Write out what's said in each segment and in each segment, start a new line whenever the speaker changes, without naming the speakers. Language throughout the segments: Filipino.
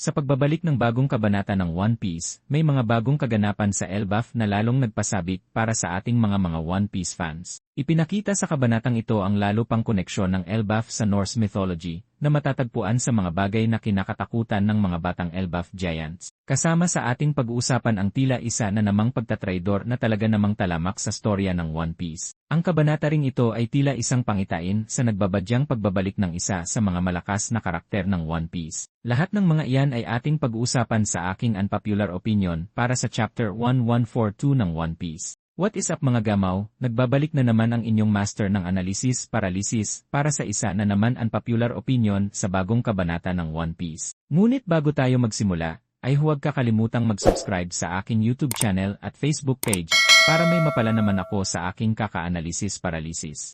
Sa pagbabalik ng bagong kabanata ng One Piece, may mga bagong kaganapan sa Elbaf na lalong nagpasabik para sa ating mga mga One Piece fans. Ipinakita sa kabanatang ito ang lalo pang koneksyon ng Elbaf sa Norse mythology, na matatagpuan sa mga bagay na kinakatakutan ng mga batang Elbaf Giants. Kasama sa ating pag-uusapan ang tila isa na namang pagtatraidor na talaga namang talamak sa storya ng One Piece. Ang kabanata ring ito ay tila isang pangitain sa nagbabadyang pagbabalik ng isa sa mga malakas na karakter ng One Piece. Lahat ng mga iyan ay ating pag-uusapan sa aking unpopular opinion para sa chapter 1142 ng One Piece. What is up mga gamaw, nagbabalik na naman ang inyong master ng analysis paralysis para sa isa na naman unpopular opinion sa bagong kabanata ng One Piece. Ngunit bago tayo magsimula, ay huwag kakalimutang mag-subscribe sa aking YouTube channel at Facebook page para may mapala naman ako sa aking kaka-analysis paralysis.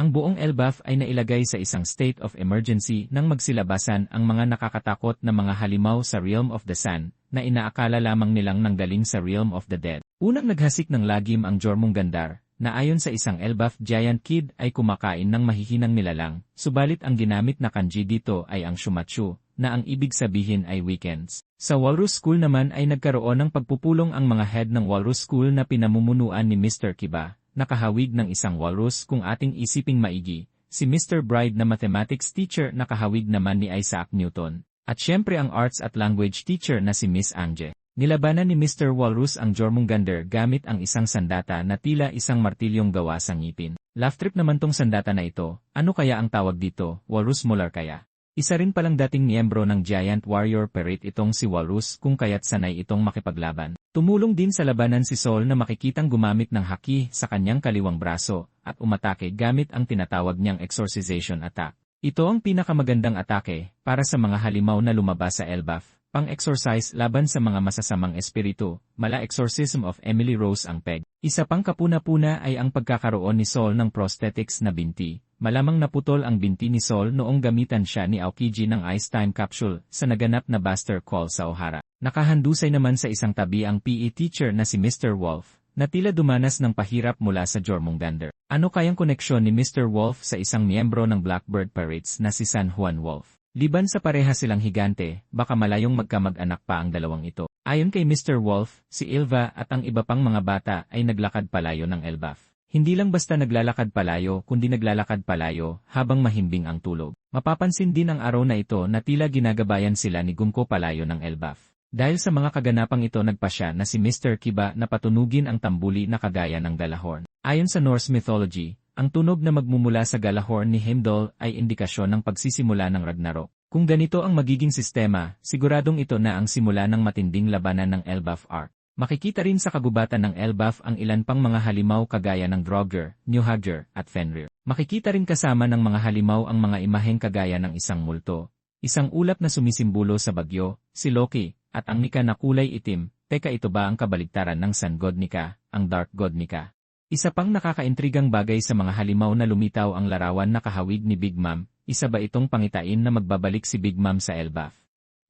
Ang buong Elbaf ay nailagay sa isang state of emergency nang magsilabasan ang mga nakakatakot na mga halimaw sa Realm of the Sun na inaakala lamang nilang nanggaling sa Realm of the Dead. Unang naghasik ng lagim ang Jormungandar, na ayon sa isang Elbaf Giant Kid ay kumakain ng mahihinang nilalang, subalit ang ginamit na kanji dito ay ang shumachu, na ang ibig sabihin ay weekends. Sa Walrus School naman ay nagkaroon ng pagpupulong ang mga head ng Walrus School na pinamumunuan ni Mr. Kiba, nakahawig ng isang walrus kung ating isiping maigi, si Mr. Bride na mathematics teacher nakahawig naman ni Isaac Newton, at syempre ang arts at language teacher na si Miss Angje. Nilabanan ni Mr. Walrus ang Jormungandr gamit ang isang sandata na tila isang martilyong gawa sa ngipin. Laugh trip naman tong sandata na ito, ano kaya ang tawag dito, Walrus Molar kaya? Isa rin palang dating miyembro ng Giant Warrior Parade itong si Walrus kung kaya't sanay itong makipaglaban. Tumulong din sa labanan si Sol na makikitang gumamit ng haki sa kanyang kaliwang braso at umatake gamit ang tinatawag niyang exorcization attack. Ito ang pinakamagandang atake para sa mga halimaw na lumabas sa Elbaf Pang-exorcise laban sa mga masasamang espiritu, mala exorcism of Emily Rose ang peg. Isa pang kapuna-puna ay ang pagkakaroon ni Sol ng prosthetics na binti. Malamang naputol ang binti ni Sol noong gamitan siya ni Aokiji ng Ice Time Capsule sa naganap na Buster Call sa O'Hara. Nakahandusay naman sa isang tabi ang PE teacher na si Mr. Wolf, na tila dumanas ng pahirap mula sa Jormungandr. Ano kayang koneksyon ni Mr. Wolf sa isang miyembro ng Blackbird Pirates na si San Juan Wolf? Liban sa pareha silang higante, baka malayong magkamag-anak pa ang dalawang ito. Ayon kay Mr. Wolf, si Ilva at ang iba pang mga bata ay naglakad palayo ng Elbaf. Hindi lang basta naglalakad palayo kundi naglalakad palayo habang mahimbing ang tulog. Mapapansin din ang araw na ito na tila ginagabayan sila ni Gumko palayo ng Elbaf. Dahil sa mga kaganapang ito nagpasya na si Mr. Kiba na patunugin ang tambuli na kagaya ng Galahorn. Ayon sa Norse mythology, ang tunog na magmumula sa galahorn ni Heimdall ay indikasyon ng pagsisimula ng Ragnarok. Kung ganito ang magiging sistema, siguradong ito na ang simula ng matinding labanan ng Elbaf Arc. Makikita rin sa kagubatan ng Elbaf ang ilan pang mga halimaw kagaya ng Draugr, Newhagger, at Fenrir. Makikita rin kasama ng mga halimaw ang mga imaheng kagaya ng isang multo, isang ulap na sumisimbolo sa bagyo, si Loki, at ang Nika na kulay itim, teka ito ba ang kabaligtaran ng Sun God Nika, ang Dark God Nika? Isa pang nakakaintrigang bagay sa mga halimaw na lumitaw ang larawan na kahawig ni Big Mom, isa ba itong pangitain na magbabalik si Big Mom sa Elbaf?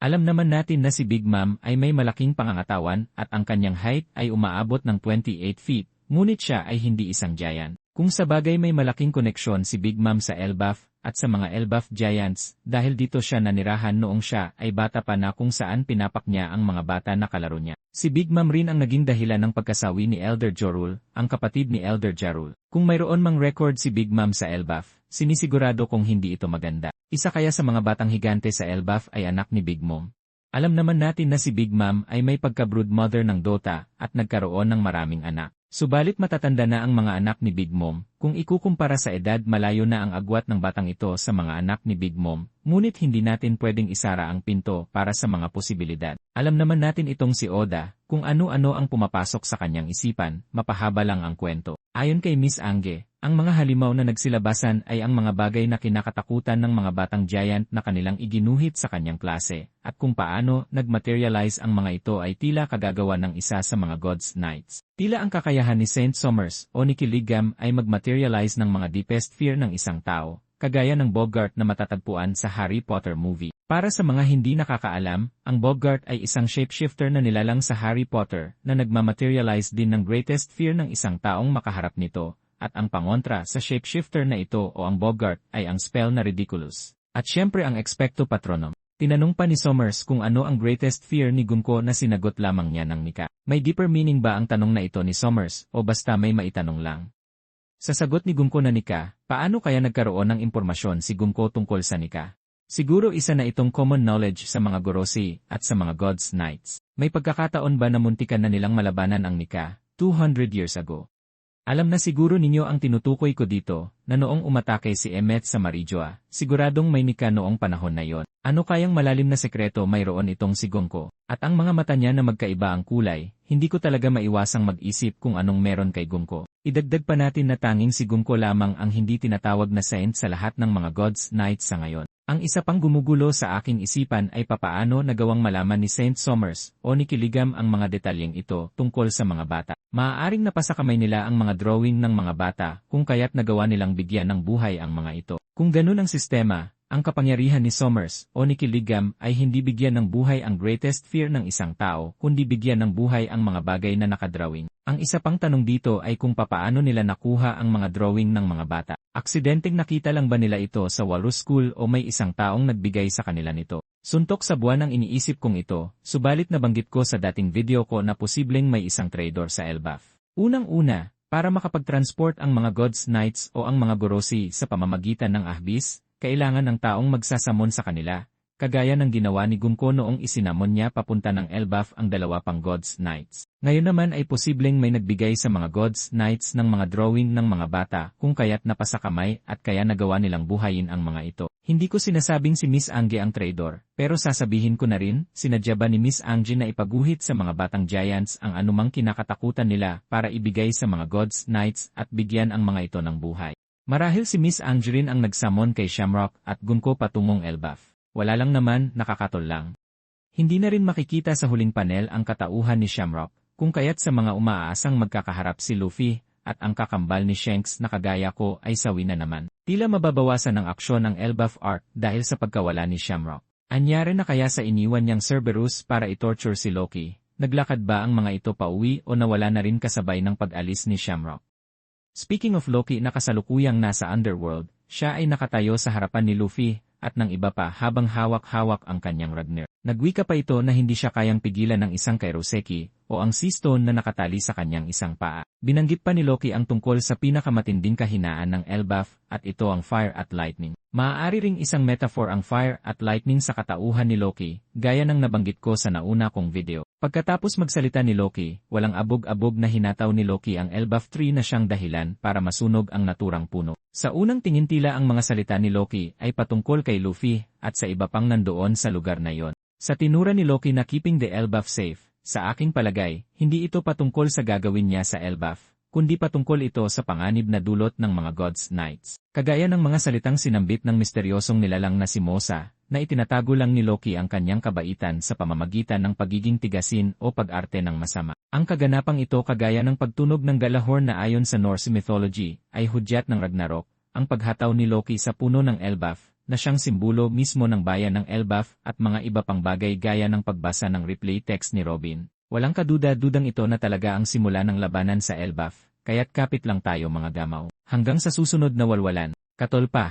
Alam naman natin na si Big Mom ay may malaking pangangatawan at ang kanyang height ay umaabot ng 28 feet, ngunit siya ay hindi isang giant. Kung sa bagay may malaking koneksyon si Big Mom sa Elbaf, at sa mga Elbaf Giants dahil dito siya nanirahan noong siya ay bata pa na kung saan pinapak niya ang mga bata na kalaro niya. Si Big Mom rin ang naging dahilan ng pagkasawi ni Elder Jorul, ang kapatid ni Elder Jarul. Kung mayroon mang record si Big Mom sa Elbaf, sinisigurado kung hindi ito maganda. Isa kaya sa mga batang higante sa Elbaf ay anak ni Big Mom. Alam naman natin na si Big Mom ay may pagka-brood mother ng Dota at nagkaroon ng maraming anak. Subalit matatanda na ang mga anak ni Big Mom, kung ikukumpara sa edad malayo na ang agwat ng batang ito sa mga anak ni Big Mom, ngunit hindi natin pwedeng isara ang pinto para sa mga posibilidad. Alam naman natin itong si Oda, kung ano-ano ang pumapasok sa kanyang isipan, mapahaba lang ang kwento. Ayon kay Miss Angge, ang mga halimaw na nagsilabasan ay ang mga bagay na kinakatakutan ng mga batang giant na kanilang iginuhit sa kanyang klase, at kung paano nagmaterialize ang mga ito ay tila kagagawa ng isa sa mga God's Knights. Tila ang kakayahan ni Saint Somers o ni Kiligam ay magmaterialize ng mga deepest fear ng isang tao, kagaya ng Bogart na matatagpuan sa Harry Potter movie. Para sa mga hindi nakakaalam, ang Bogart ay isang shapeshifter na nilalang sa Harry Potter na nagmamaterialize din ng greatest fear ng isang taong makaharap nito, at ang pangontra sa shapeshifter na ito o ang Bogart ay ang spell na ridiculous. At syempre ang expecto patronum. Tinanong pa ni Somers kung ano ang greatest fear ni Gunko na sinagot lamang niya ng Nika. May deeper meaning ba ang tanong na ito ni Somers o basta may maitanong lang? Sa sagot ni Gunko na Nika, paano kaya nagkaroon ng impormasyon si Gunko tungkol sa Nika? Siguro isa na itong common knowledge sa mga Gorosi at sa mga God's Knights. May pagkakataon ba na muntikan na nilang malabanan ang Nika 200 years ago? Alam na siguro ninyo ang tinutukoy ko dito, na noong umatake si Emmet sa Marijua, siguradong may nika noong panahon na yon. Ano kayang malalim na sekreto mayroon itong si Gongko? At ang mga mata niya na magkaiba ang kulay, hindi ko talaga maiwasang mag-isip kung anong meron kay Gongko. Idagdag pa natin na tanging si Gongko lamang ang hindi tinatawag na saint sa lahat ng mga God's Knights sa ngayon. Ang isa pang gumugulo sa aking isipan ay papaano nagawang malaman ni Saint Somers o ni Kiligam ang mga detalyeng ito tungkol sa mga bata. Maaaring napasa kamay nila ang mga drawing ng mga bata kung kaya't nagawa nilang bigyan ng buhay ang mga ito. Kung ganun ang sistema, ang kapangyarihan ni Somers o ni Kiligam ay hindi bigyan ng buhay ang greatest fear ng isang tao kundi bigyan ng buhay ang mga bagay na nakadrawing. Ang isa pang tanong dito ay kung papaano nila nakuha ang mga drawing ng mga bata. Aksidenteng nakita lang ba nila ito sa Walrus School o may isang taong nagbigay sa kanila nito? Suntok sa buwan ang iniisip kong ito, subalit nabanggit ko sa dating video ko na posibleng may isang trader sa Elbaf. Unang-una, para makapag-transport ang mga God's Knights o ang mga Gorosi sa pamamagitan ng ahbis, kailangan ng taong magsasamon sa kanila, kagaya ng ginawa ni Gunko noong isinamon niya papunta ng Elbaf ang dalawa pang God's Knights. Ngayon naman ay posibleng may nagbigay sa mga God's Knights ng mga drawing ng mga bata kung kaya't napasa kamay at kaya nagawa nilang buhayin ang mga ito. Hindi ko sinasabing si Miss Angie ang traidor, pero sasabihin ko na rin, sinadya ba ni Miss Angie na ipaguhit sa mga batang Giants ang anumang kinakatakutan nila para ibigay sa mga God's Knights at bigyan ang mga ito ng buhay. Marahil si Miss Angie rin ang nagsamon kay Shamrock at Gunko patungong Elbaf. Wala lang naman, nakakatol lang. Hindi na rin makikita sa huling panel ang katauhan ni Shamrock, kung kaya't sa mga umaasang magkakaharap si Luffy, at ang kakambal ni Shanks na kagaya ko ay sawi na naman. Tila mababawasan ang aksyon ng Elbaf arc dahil sa pagkawala ni Shamrock. Anyari na kaya sa iniwan niyang Cerberus para itorture si Loki, naglakad ba ang mga ito pauwi o nawala na rin kasabay ng pag-alis ni Shamrock? Speaking of Loki na kasalukuyang nasa Underworld, siya ay nakatayo sa harapan ni Luffy, at ng iba pa habang hawak-hawak ang kanyang Ragnar. Nagwika pa ito na hindi siya kayang pigilan ng isang Kairoseki o ang Sea Stone na nakatali sa kanyang isang paa. Binanggit pa ni Loki ang tungkol sa pinakamatinding kahinaan ng Elbaf at ito ang Fire at Lightning. Maaari ring isang metaphor ang Fire at Lightning sa katauhan ni Loki, gaya ng nabanggit ko sa nauna kong video. Pagkatapos magsalita ni Loki, walang abog-abog na hinataw ni Loki ang Elbaf tree na siyang dahilan para masunog ang naturang puno. Sa unang tingin tila ang mga salita ni Loki ay patungkol kay Luffy at sa iba pang nandoon sa lugar na yon. Sa tinura ni Loki na keeping the Elbaf safe, sa aking palagay, hindi ito patungkol sa gagawin niya sa Elbaf, kundi patungkol ito sa panganib na dulot ng mga God's Knights. Kagaya ng mga salitang sinambit ng misteryosong nilalang na si Mosa, na itinatago lang ni Loki ang kanyang kabaitan sa pamamagitan ng pagiging tigasin o pag-arte ng masama. Ang kaganapang ito kagaya ng pagtunog ng galahorn na ayon sa Norse mythology, ay hudyat ng Ragnarok, ang paghataw ni Loki sa puno ng Elbaf, na siyang simbolo mismo ng bayan ng Elbaf at mga iba pang bagay gaya ng pagbasa ng replay text ni Robin. Walang kaduda-dudang ito na talaga ang simula ng labanan sa Elbaf, kaya't kapit lang tayo mga gamaw. Hanggang sa susunod na walwalan, katol pa.